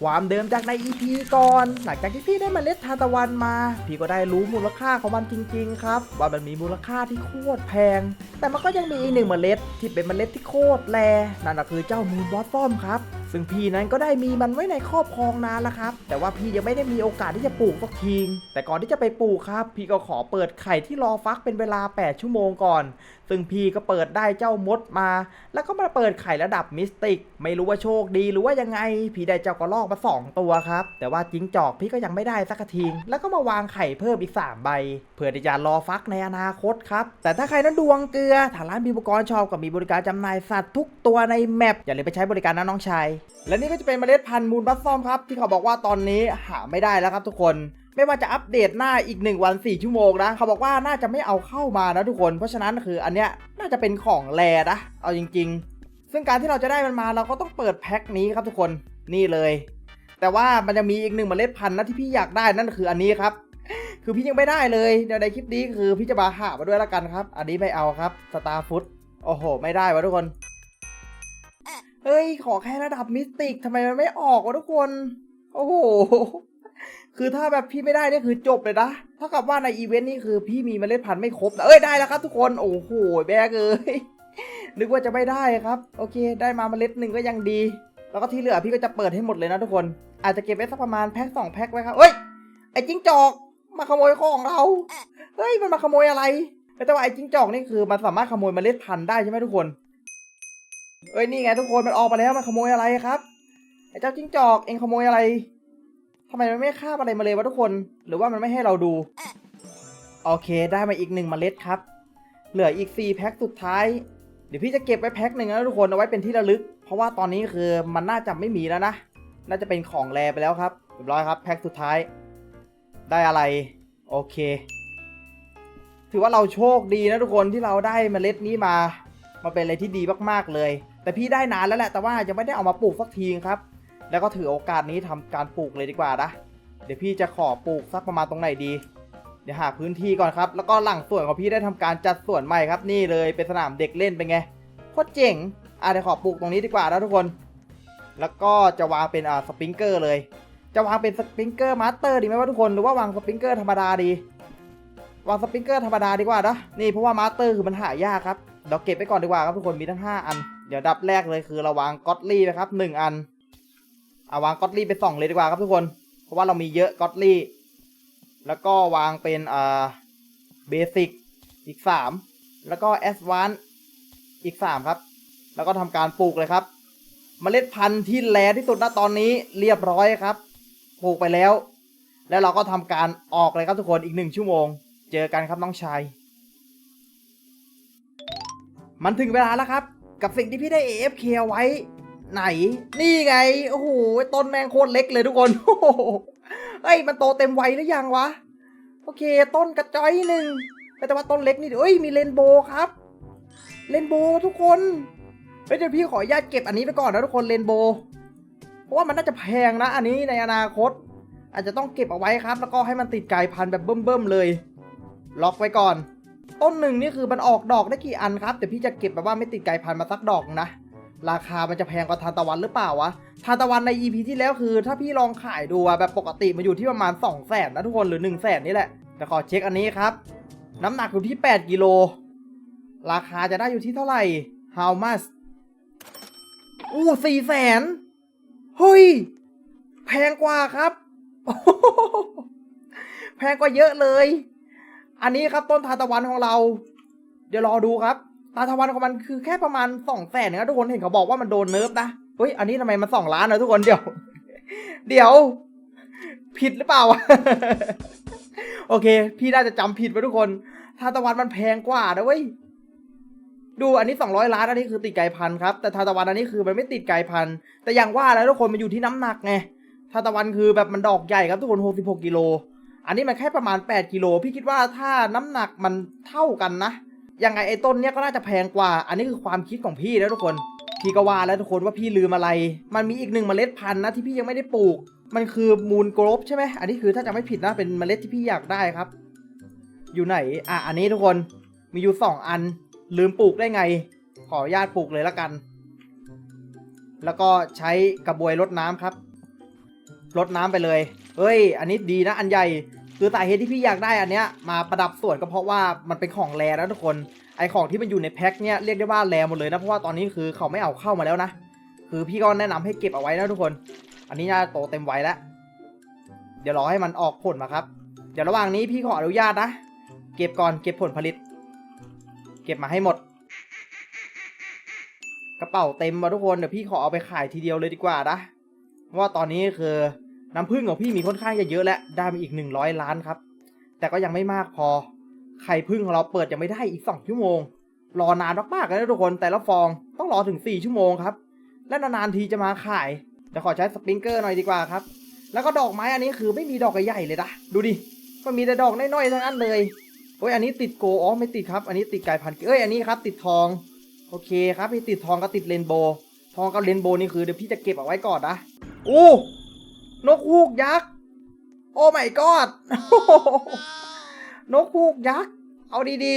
ความเดิมจากใน EP ก่อน หลังจากที่พี่ได้เมล็ดทานตะวันมา พี่ก็ได้รู้มูลค่าของมันจริง ๆ ครับ ว่ามันมีมูลค่าที่โคตรแพง แต่มันก็ยังมีอีกหนึ่งเมล็ดที่เป็นเมล็ดที่โคตรแรนั่นก็คือเจ้ามูนบอสฟอมครับ ซึ่งพี่นั้นก็ได้มีมันไว้ในครอบครองนานแล้วครับ แต่ว่าพี่ยังไม่ได้มีโอกาสที่จะปลูกสักทีแต่ก่อนที่จะไปปลูกครับ พี่ก็ขอเปิดไข่ที่รอฟักเป็นเวลา 8 ชั่วโมงก่อน ซึ่งพี่ก็เปิดได้เจ้ามดมา แล้วก็มาเปิดไข่ระดับมิสติก ไม่รู้ว่าโชคดีหรือว่ายังไง พี่ได้เจ้ากระรอกมา 2 ตัวครับ แต่ว่าจิ้งจอกพี่ก็ยังไม่ได้สักทีแล้วก็มาวางไข่เพิ่มอีก 3 ใบ เพื่อที่จะรอฟักในอนาคตครับ แต่ถ้าใครนั้นดวงเกลือทางร้านมีอุปกรณ์ชอบก็มีบริการจำหน่ายสัตว์ทุกตัวในแมปอย่าลืมไปใช้บริการนะน้องชายและนี่ก็จะเป็นเมล็ดพันธุ์มูลบัสซอมครับที่เขาบอกว่าตอนนี้หาไม่ได้แล้วครับทุกคนไม่ว่าจะอัปเดตหน้าอีก 1 วัน 4 ชั่วโมงนะเขาบอกว่าน่าจะไม่เอาเข้ามานะทุกคน เพราะฉะนั้นคืออันเนี้ยน่าจะเป็นของแรนะเอาจริง ๆ ซึ่งการที่เราจะได้มันมาเราก็ต้องเปิดแพ็คนี้ครับทุกคนนี่เลย แต่ว่ามันจะมีอีกหนึ่งเมล็ดพันธุ์นะที่พี่อยากได้นั่นคืออันนี้ครับ คือพี่ยังไม่ได้เลยเดี๋ยวในคลิปนี้คือพี่จะมาหามาด้วยละกันครับ อันนี้ไม่เอาครับสตาร์ฟุตโอ้โห ไม่ได้วะทุกคน เฮ้ย ขอแค่ระดับมิสติกทำไมมันไม่ออกวะทุกคน โอ้โห คือถ้าแบบพี่ไม่ได้นี่คือจบเลยนะ เท่ากับว่าในอีเวนต์นี่คือพี่มีเมล็ดพันธุ์ไม่ครบนะเอ้ยได้แล้วครับ ทุกคน โอ้โห แบกเลย นึกว่าจะไม่ได้ครับ โอเค ได้มาเมล็ดหนึ่งก็ยังดี แล้วก็ที่เหลือพี่ก็จะเปิดให้หมดเลยนะทุกคน อาจจะเก็บไว้สักประมาณแพ็คสองแพ็คไว้ครับเอ้ย ไอ้จิ้งจอก มาขโมยของเรา เฮ้ย มันมาขโมยอะไรแต่ว่าไอ้จิ้งจอกนี่คือมันสามารถขโมยเมล็ดพันธุ์ได้ใช่ไหมทุกคน เอ้ยนี่ไงทุกคนมันออกมาแล้วมันขโมยอะไรครับไอ้เจ้าจิ้งจอกเองขโมยอะไรทำไมมันไม่คาบอะไรมาเลยวะทุกคน หรือว่ามันไม่ให้เราดู โอเคได้มาอีกหนึ่งเมล็ดครับ เหลืออีก4แพ็คสุดท้าย เดี๋ยวพี่จะเก็บไว้แพ็คหนึ่งนะทุกคนเอาไว้เป็นที่ระลึก เพราะว่าตอนนี้คือมันน่าจะไม่มีแล้วนะ น่าจะเป็นของแรไปแล้วครับเรียบร้อยครับแพ็คสุดท้าย ได้อะไร โอเค ถือว่าเราโชคดีนะทุกคนที่เราได้เมล็ดนี้มา มาเป็นอะไรที่ดีมากๆเลย แต่พี่ได้นานแล้วแหละ แต่ว่ายังไม่ได้เอามาปลูกสักทีครับ แล้วก็ถือโอกาสนี้ทำการปลูกเลยดีกว่านะ เดี๋ยวพี่จะขอปลูกสักประมาณตรงไหนดี เดี๋ยวหาพื้นที่ก่อนครับ แล้วก็หลังสวนของพี่ได้ทำการจัดสวนใหม่ครับ นี่เลยเป็นสนามเด็กเล่นเป็นไง โคตรเจ๋ง อะเดี๋ยวขอปลูกตรงนี้ดีกว่านะทุกคน แล้วก็จะวางเป็นอ่าสปริงเกอร์เลย จะวางเป็นสปริงเกอร์มาสเตอร์ดีไหมวะทุกคน หรือว่าวางสปริงเกอร์ธรรมดาดี วางสปริงเกอร์ธรรมดาดีกว่านะ นี่เพราะว่ามาสเตอร์คือมันหายากครับเดี๋ยวเก็บไปก่อนดีกว่าครับทุกคน มีทั้ง 5 อัน เดี๋ยวดับแรกเลยคือเราวางก็อตลี่นะครับหนึ่งอันเอาวางก็อตลี่ไปสองเลยดีกว่าครับทุกคน เพราะว่าเรามีเยอะก็อตลี่ แล้วก็วางเป็นอ่าเบสิกอีก3แล้วก็แอสวานอีก3ครับ แล้วก็ทำการปลูกเลยครับเมล็ดพันธุ์ที่แลที่สุดณตอนนี้เรียบร้อยครับ ปลูกไปแล้ว แล้วเราก็ทำการออกเลยครับทุกคนอีกหนึ่งชั่วโมง เจอกันครับน้องชาย มันถึงเวลาแล้วครับ กับสิ่งที่พี่ได้ AFK เอาไว้ ไหน นี่ไง โอ้โห ต้นแมงโคตรเล็กเลยทุกคนโอ้โหเฮ้ย มันโตเต็มวัยหรือยังวะ โอเค ต้นกระจ้อยหนึ่ง แต่ว่าต้นเล็กนี่เอ้ย มีเรนโบว์ครับ เรนโบว์ทุกคนเฮ้ยเดี๋ยวพี่ขออนุญาตเก็บอันนี้ไปก่อนนะทุกคน เรนโบว์เพราะว่ามันน่าจะแพงนะ อันนี้ในอนาคต อาจจะต้องเก็บเอาไว้ครับ แล้วก็ให้มันติดกายพันธุ์แบบเบิ่มๆเลย ล็อกไว้ก่อน ต้นหนึ่งนี่คือมันออกดอกได้กี่อันครับแต่พี่จะเก็บแบบว่าไม่ติดไกลพันมาสักดอกนะ ราคามันจะแพงกว่าทานตะวันหรือเปล่าวะทานตะวันใน EP ที่แล้วคือ ถ้าพี่ลองขายดูอะแบบปกติมันอยู่ที่ประมาณ 2 0 0แสนนะทุกคนหรือ 1 0 0 0 0แสนนี่แหละ แต่ขอเช็คอันนี้ครับ น้ำหนักอยู่ที่ 8กิโลราคาจะได้อยู่ที่เท่าไหร่ How much อู้สี่แสนเฮ้ย แพงกว่าครับ แพงกว่าเยอะเลย อันนี้ครับต้นทานตะวันของเรา เดี๋ยวรอดูครับทานตะวันของมันคือแค่ประมาณสองแสนนะทุกคนเห็นเขาบอกว่ามันโดนเนิร์ฟนะเฮ้ยอันนี้ทำไมมันสองล้านนะทุกคนเดี๋ยว เดี๋ยว ผิดหรือเปล่า โอเค พี่น่าจะจำผิดไปทุกคนทานตะวันมันแพงกว่านะเว้ยดูอันนี้ 200 ล้านอันนี้คือติดไก่พันธุ์ครับแต่ทานตะวันอันนี้คือมันไม่ติดไก่พันธุ์แต่อย่างว่าแล้วทุกคนมันอยู่ที่น้ำหนักไงทานตะวันคือแบบมันดอกใหญ่ครับทุกคน 66กิโล อันนี้มันแค่ประมาณ 8 กิโล พี่คิดว่าถ้าน้ำหนักมันเท่ากันนะ ยังไงไอ้ต้นเนี้ยก็น่าจะแพงกว่า อันนี้คือความคิดของพี่นะทุกคน พี่ก็ว่าแล้วทุกคนว่าพี่ลืมอะไร มันมีอีกหนึ่งเมล็ดพันธุ์นะที่พี่ยังไม่ได้ปลูก มันคือมูลโกรบใช่ไหม อันนี้คือถ้าจะไม่ผิดนะเป็นเมล็ดที่พี่อยากได้ครับ อยู่ไหน อะ อันนี้ทุกคน มีอยู่สองอัน ลืมปลูกได้ไง ขออนุญาตปลูกเลยละกัน แล้วก็ใช้กระบวยรดน้ำครับ รดน้ำไปเลย เฮ้ย อันนี้ดีนะอันใหญ่ คือสาเหตุที่พี่อยากได้อันเนี้ยมาประดับสวนก็เพราะว่ามันเป็นของแรแล้วทุกคน ไอของที่มันอยู่ในแพ็คเนี้ยเรียกได้ว่าแรหมดเลยนะเพราะว่าตอนนี้คือเขาไม่เอาเข้ามาแล้วนะ คือพี่ก็แนะนำให้เก็บเอาไว้นะทุกคน อันนี้น่าจะโตเต็มไวัยแล้ว เดี๋ยวรอให้มันออกผลมาครับ เดี๋ยวระหว่างนี้พี่ขออนุญาตนะ เก็บก่อนเก็บผลผลิต เก็บมาให้หมด กระเป๋าเต็มมาทุกคนเดี๋ยวพี่ขอเอาไปขายทีเดียวเลยดีกว่านะเพราะว่าตอนนี้คือ น้ำผึ้งของพี่มีค่อนข้างจะเยอะแล้วได้มาอีก 100 ล้านครับ แต่ก็ยังไม่มากพอ ไข่พึ่งของเราเปิดยังไม่ได้อีก 2 ชั่วโมง รอนานมากๆเลยนะทุกคนแต่ละฟองต้องรอถึง 4 ชั่วโมงครับ และนานๆทีจะมาขายเดี๋ยวขอใช้สปริงเกอร์หน่อยดีกว่าครับ แล้วก็ดอกไม้อันนี้คือไม่มีดอกใหญ่เลยนะดูดิก็มีแต่ดอกน้อยๆทั้งนั้นเลยโอ้ยอันนี้ติดโกอ๋อไม่ติดครับ อันนี้ติดไก่พันธุ์เอ้ยอันนี้ครับ ติดทอง โอเคครับพี่ติดทองก็ติดเรนโบว์ทองกับเรนโบ์นี่คือเดี๋ยวพี่จะเก็บเอาไว้ก่อนนะโอ้ นกฮูกยักษ์ โอ้ไม่กอดนกฮูกยักษ์ เอาดี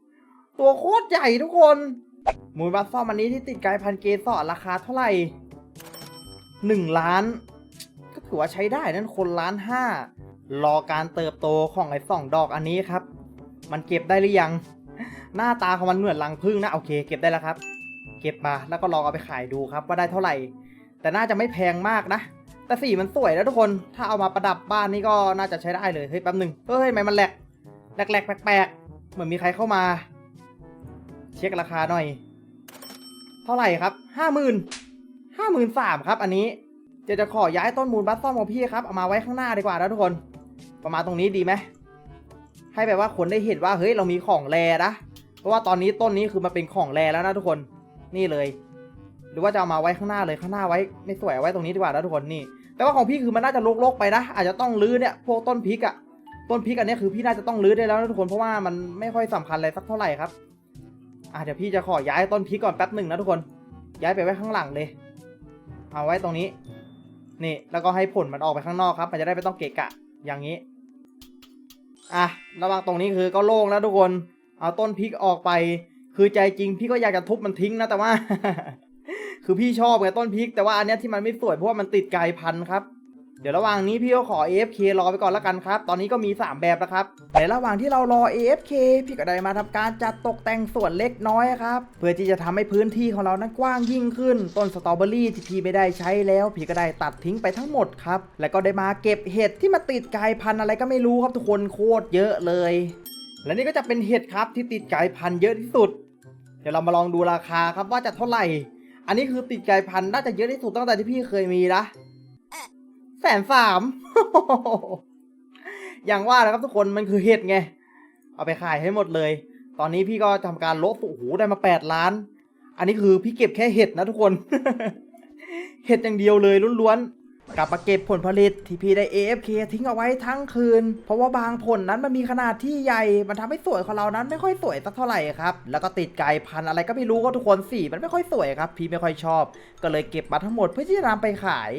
ๆ ตัวโคตรใหญ่ทุกคน มูลบัสซ่อมอันนี้ที่ติดกายพันเกสรราคาเท่าไหร่หนึ่งล้าน ก็ถือว่าใช้ได้นั่นคนล้านห้ารอการเติบโตของไอ้สองดอกอันนี้ครับ มันเก็บได้หรือยัง หน้าตาของมันเหมือนรังผึ้งนะโอเค เก็บได้แล้วครับ เก็บมาแล้วก็ลองเอาไปขายดูครับว่าได้เท่าไหร่ แต่น่าจะไม่แพงมากนะ แต่สีมันสวยนะทุกคน ถ้าเอามาประดับบ้านนี่ก็น่าจะใช้ได้เลย เฮ้ยแป๊บหนึ่งเฮ้ยทำไมมันแหลกแหลกๆแปลกๆ เหมือนมีใครเข้ามา เช็คราคาหน่อย เท่าไหร่ครับห้าหมื่นห้าหมื่นสามครับ อันนี้จะจะขอย้ายต้นมูลบัสซ่อมของพี่ครับ เอามาไว้ข้างหน้าดีกว่านะทุกคน ประมาณตรงนี้ดีไหม ให้แบบว่าคนได้เห็นว่าเฮ้ยเรามีของแรนะ เพราะว่าตอนนี้ต้นนี้คือมันเป็นของแรแล้วนะทุกคน นี่เลย หรือว่าจะเอามาไว้ข้างหน้าเลยข้างหน้าไว้ไม่สวยเอาไว้ตรงนี้ดีกว่านะทุกคนนี่ แต่ว่าของพี่คือมันน่าจะลกๆไปนะ อาจจะต้องรื้อเนี่ยพวกต้นพริกอะต้นพริกอันนี้คือพี่น่าจะต้องรื้อได้แล้วทุกคนเพราะว่ามันไม่ค่อยสำคัญอะไรสักเท่าไหร่ครับอะเดี๋ยวพี่จะขอย้ายต้นพริกก่อนแป๊บหนึ่งนะทุกคน ย้ายไปไว้ข้างหลังเลย เอาไว้ตรงนี้ นี่แล้วก็ให้ผลมันออกไปข้างนอกครับ มันจะได้ไม่ต้องเกะกะ อย่างนี้อะระหว่างตรงนี้คือก็โล่งแล้วทุกคน เอาต้นพริกออกไป คือใจจริงพี่ก็อยากจะทุบมันทิ้งนะแต่ว่า คือพี่ชอบไงต้นพริก แต่ว่าอันเนี้ยที่มันไม่สวยเพราะว่ามันติดไกายพันธุ์ครับ เดี๋ยวระหว่างนี้พี่ก็ขอ AFK รอไปก่อนล้วกันครับ ตอนนี้ก็มี 3 แบบแล้วครับในระหว่างที่เรารอ AFK พี่ก็ได้มาทำการจัดตกแต่งส่วนเล็กน้อยครับ เพื่อที่จะทำให้พื้นที่ของเรานั้นกว้างยิ่งขึ้น ต้นสตรอเบอรี่ที่พี่ไม่ได้ใช้แล้ว พี่ก็ได้ตัดทิ้งไปทั้งหมดครับ แล้วก็ได้มาเก็บเห็ดที่มาติดไกายพันธุ์อะไรก็ไม่รู้ครับทุกคนโคตรเยอะเลย และนี่ก็จะเป็นเห็ดครับที่ติดไกายพันธุ์เยอะที่สุด เดี๋ยวเรามาลองดูราคาครับว่าจะเท่าไหร่ อันนี้คือติดกายพันธุ์น่าจะเยอะที่สุดตั้งแต่ที่พี่เคยมีนะแสนสาม อย่างว่านะครับทุกคนมันคือเห็ดไง เอาไปขายให้หมดเลย ตอนนี้พี่ก็ทำการลบโอ้โหได้มาแปดล้าน อันนี้คือพี่เก็บแค่เห็ดนะทุกคน เห็ดอย่างเดียวเลยล้วนๆ กลับมาเก็บผลผลิตที่พี่ได้ AFK ทิ้งเอาไว้ทั้งคืน เพราะว่าบางผลนั้นมันมีขนาดที่ใหญ่ มันทำให้สวยของเรานั้นไม่ค่อยสวยสักเท่าไหร่ครับ แล้วก็ติดไก่พันอะไรก็ไม่รู้ก็ทุกคนสีมันไม่ค่อยสวยครับ พี่ไม่ค่อยชอบ ก็เลยเก็บมาทั้งหมดเพื่อที่จะนำไปขาย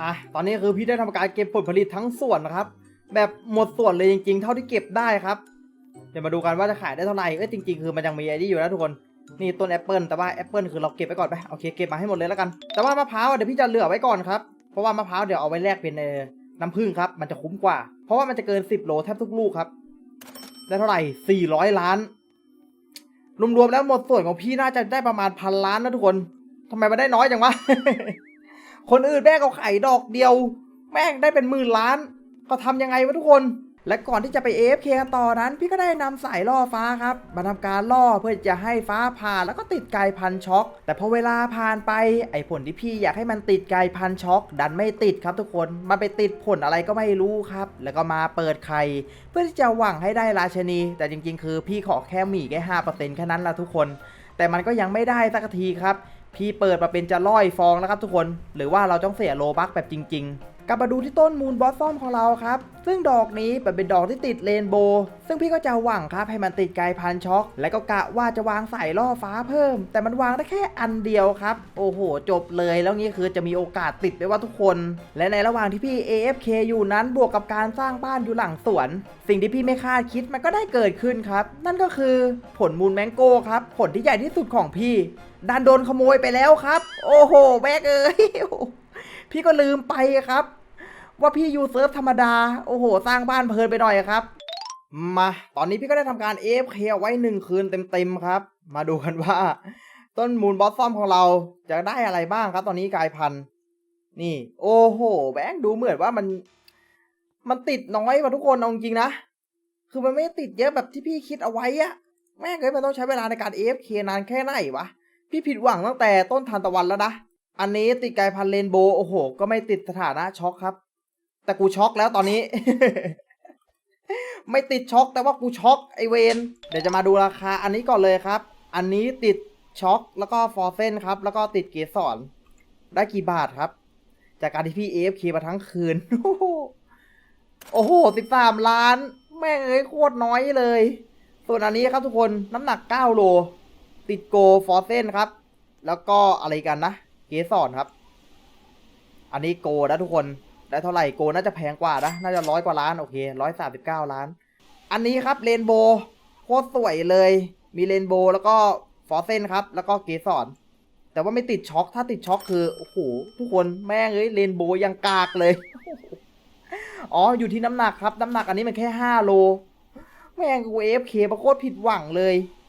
อะ ตอนนี้คือพี่ได้ทำการเก็บผลผลิตทั้งส่วนนะครับ แบบหมดส่วนเลยจริง ๆ เท่าที่เก็บได้ครับ เดี๋ยวมาดูกันว่าจะขายได้เท่าไหร่ เอ้ยจริง ๆ คือมันยังมีไอ้นี่อยู่นะทุกคน นี่ต้นแอปเปิลแต่ว่าแอปเปิลคือเราเก็บไว้ก่อนไปโอเคเก็บมาให้หมดเลยแล้วกัน แต่ว่ามะพร้าวเดี๋ยวพี่จะเหลือไว้ก่อนครับเพราะว่ามะพร้าวเดี๋ยวเอาไว้แลกเป็นเอ่อน้ำผึ้งครับมันจะคุ้มกว่า เพราะว่ามันจะเกิน 10 โลแทบทุกลูกครับได้เท่าไหร่400 ล้านรวมๆแล้วหมดส่วนของพี่น่าจะได้ประมาณพันล้านนะทุกคนทำไมมันได้น้อยจังวะคนอื่นแม่งเอาไข่ดอกเดียว แม่งได้เป็นหมื่นล้านเขาทำยังไงวะทุกคน และก่อนที่จะไป AFK กันต่อนั้น พี่ก็ได้นำสายล่อฟ้าครับมาทำการล่อเพื่อจะให้ฟ้าผ่าแล้วก็ติดไกลพันช็อกแต่พอเวลาผ่านไปไอ้ผลที่พี่อยากให้มันติดไกลพันช็อกดันไม่ติดครับทุกคนมันไปติดผลอะไรก็ไม่รู้ครับ แล้วก็มาเปิดไข่เพื่อที่จะหวังให้ได้ราชนี แต่จริงๆ คือพี่ขอแค่หมี่แค่ห้าเปอร์เซ็นต์แค่นั้นละทุกคน แต่มันก็ยังไม่ได้สักทีครับ พี่เปิดมาเป็นจะร้อยฟองแล้วครับทุกคน หรือว่าเราต้องเสียโลบักแบบจริง ๆ กลับมาดูที่ต้นมูลบอสซอมของเราครับ ซึ่งดอกนี้เป็นดอกที่ติดเรนโบว์ซึ่งพี่ก็จะหวังครับให้มันติดไกลพันช็อก และก็กะว่าจะวางใสายล่อฟ้าเพิ่ม แต่มันวางได้แค่อันเดียวครับ โอ้โห จบเลยแล้วงี้คือจะมีโอกาสติดไปว่าทุกคน และในระหว่างที่พี่ AFK อยู่นั้นบวกกับการสร้างบ้านอยู่หลังสวน สิ่งที่พี่ไม่คาดคิดมันก็ได้เกิดขึ้นครับ นั่นก็คือผลมูลแมงโก้ครับผลที่ใหญ่ที่สุดของพี่ดันโดนขโมยไปแล้วครับ โอ้โหแบกเอ้ย พี่ก็ลืมไปครับ ว่าพี่อยู่เซิร์ฟธรรมดา โอ้โห สร้างบ้านเพลินไปหน่อยครับ มา ตอนนี้พี่ก็ได้ทำการ AFK เอาไว้หนึ่งคืนเต็มๆครับ มาดูกันว่า ต้นมูลบอสซอมของเราจะได้อะไรบ้างครับ ตอนนี้กลายพันธุ์นี่ โอ้โห แบงค์ดูเหมือนว่ามัน มันติดน้อยกว่าทุกคนเอาจริงๆนะ คือมันไม่ติดเยอะแบบที่พี่คิดเอาไว้อะแม่งเลยมันต้องใช้เวลาในการ AFK นานแค่ไหนวะ พี่ผิดหวังตั้งแต่ต้นทานตะวันแล้วนะ อันนี้ติดกลายพันเรนโบโอ้โห ก็ไม่ติดสถานะช็อกครับ แต่กูช็อกแล้วตอนนี้ ไม่ติดช็อกแต่ว่ากูช็อกไอเวนเดี๋ยวจะมาดูราคา อันนี้ก่อนเลยครับ อันนี้ติดช็อกแล้วก็ฟอร์เซนครับ แล้วก็ติดเกสรได้กี่บาทครับ จากการที่พี่ AFK มาทั้งคืน โอ้โหสิบสามล้าน แม่งเอ้ยโคตรน้อยเลย ส่วนอันนี้ครับทุกคนน้ำหนัก9โล ติดโกฟอร์เซนครับ แล้วก็อะไรกันนะ เกสรครับ อันนี้โกนะทุกคนได้เท่าไหร่โกน่าจะแพงกว่านะน่าจะร้อยกว่าล้านโอเคร้อยสามสิบเก้าล้าน อันนี้ครับเรนโบโคตรสวยเลย มีเรนโบแล้วก็ฟอร์เซนครับ แล้วก็เกสรแต่ว่าไม่ติดช็อคถ้าติดช็อคคือโอ้โหทุกคนแม่งเอ้ยเรนโบยังกากเลยอ๋ออยู่ที่น้ำหนักครับ น้ำหนักอันนี้มันแค่ห้าโลแม่งกูเอฟเคมาโคตรผิดหวังเลย